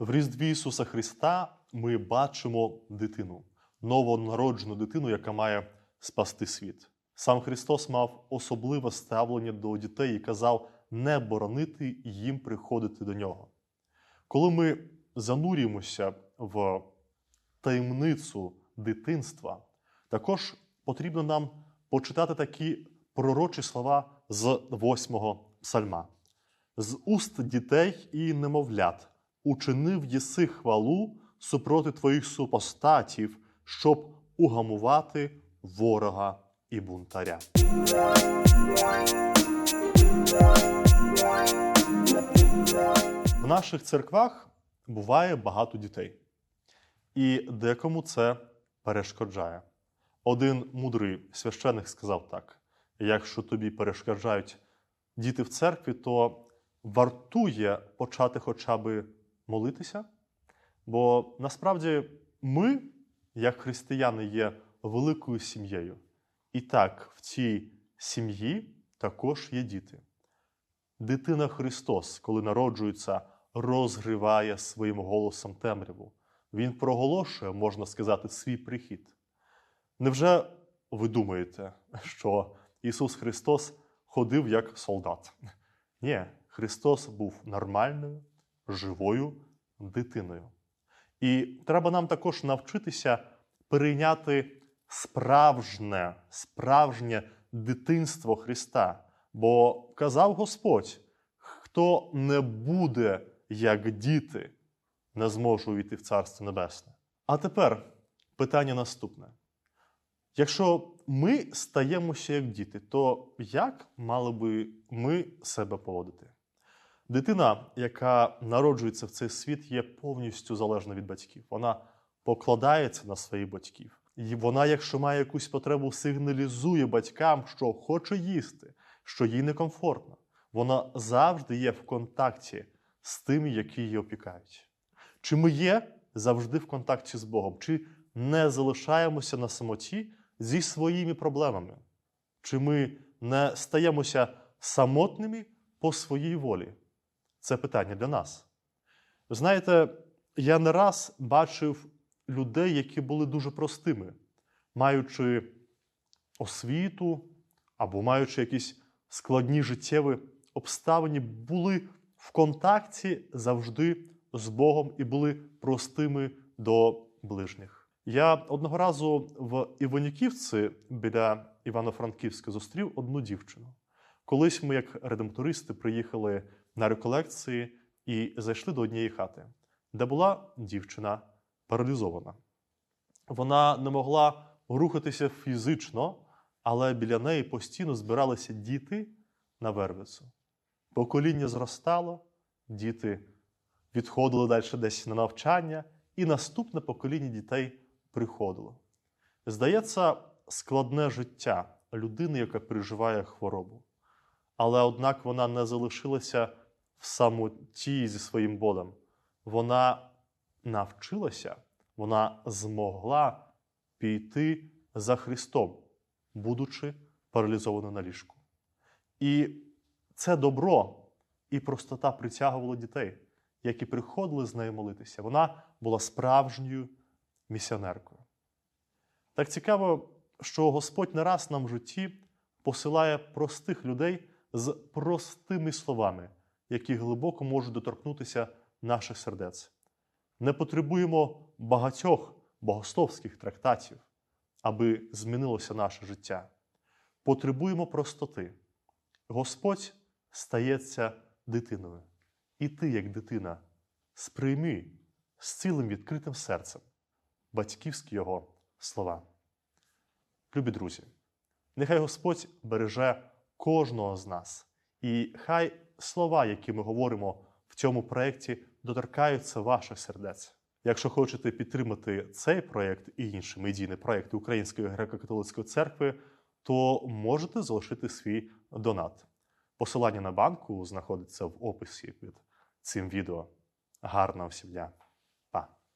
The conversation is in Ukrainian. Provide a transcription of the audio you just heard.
В Різдві Ісуса Христа ми бачимо дитину, новонароджену дитину, яка має спасти світ. Сам Христос мав особливе ставлення до дітей і казав не боронити їм приходити до нього. Коли ми занурюємося в таємницю дитинства, також потрібно нам почитати такі пророчі слова з восьмого псальма. З уст дітей і немовлят учинив єси хвалу супроти твоїх супостатів, щоб угамувати ворога і бунтаря. В наших церквах буває багато дітей, і декому це перешкоджає. Один мудрий священик сказав так: якщо тобі перешкоджають діти в церкві, то вартує почати хоча б молитися. Бо насправді ми, як християни, є великою сім'єю. І так, в цій сім'ї також є діти. Дитина Христос, коли народжується, розгриває своїм голосом темряву. Він проголошує, можна сказати, свій прихід. Невже ви думаєте, що Ісус Христос ходив як солдат? Ні, Христос був нормальною, живою дитиною. І треба нам також навчитися перейняти справжнє, справжнє дитинство Христа. Бо казав Господь: хто не буде як діти, не зможе увійти в Царство Небесне. А тепер питання наступне: якщо ми стаємося як діти, то як мали би ми себе поводити? Дитина, яка народжується в цей світ, є повністю залежна від батьків. Вона покладається на своїх батьків. І вона, якщо має якусь потребу, сигналізує батькам, що хоче їсти, що їй некомфортно. Вона завжди є в контакті з тими, які її опікають. Чи ми є завжди в контакті з Богом, чи не залишаємося на самоті зі своїми проблемами? Чи ми не стаємося самотними по своїй волі? Це питання для нас. Ви знаєте, я не раз бачив людей, які були дуже простими, маючи освіту або маючи якісь складні життєві обставини, були в контакті завжди з Богом і були простими до ближніх. Я одного разу в Іваніківці біля Івано-Франківська зустрів одну дівчину. Колись ми, як редемтористи, приїхали на реколекції і зайшли до однієї хати, де була дівчина паралізована. Вона не могла рухатися фізично, але біля неї постійно збиралися діти на вервицю. Покоління зростало, діти відходили далі десь на навчання, і наступне покоління дітей приходило. Здається, складне життя людини, яка переживає хворобу. Але однак вона не залишилася в самоті зі своїм болем. Вона навчилася, вона змогла піти за Христом, будучи паралізованою на ліжку. І це добро і простота притягували дітей, які приходили з нею молитися. Вона була справжньою місіонеркою. Так цікаво, що Господь не раз нам в житті посилає простих людей з простими словами, які глибоко можуть доторкнутися наших сердець. Не потребуємо багатьох богословських трактатів, аби змінилося наше життя. Потребуємо простоти. Господь стається дитиною. І ти, як дитина, сприйми з цілим відкритим серцем батьківські його слова. Любі друзі, нехай Господь береже кожного з нас, і хай слова, які ми говоримо в цьому проєкті, доторкаються ваших сердець. Якщо хочете підтримати цей проєкт і інші медійні проєкти Української греко-католицької церкви, то можете залишити свій донат. Посилання на банку знаходиться в описі під цим відео. Гарного всім дня!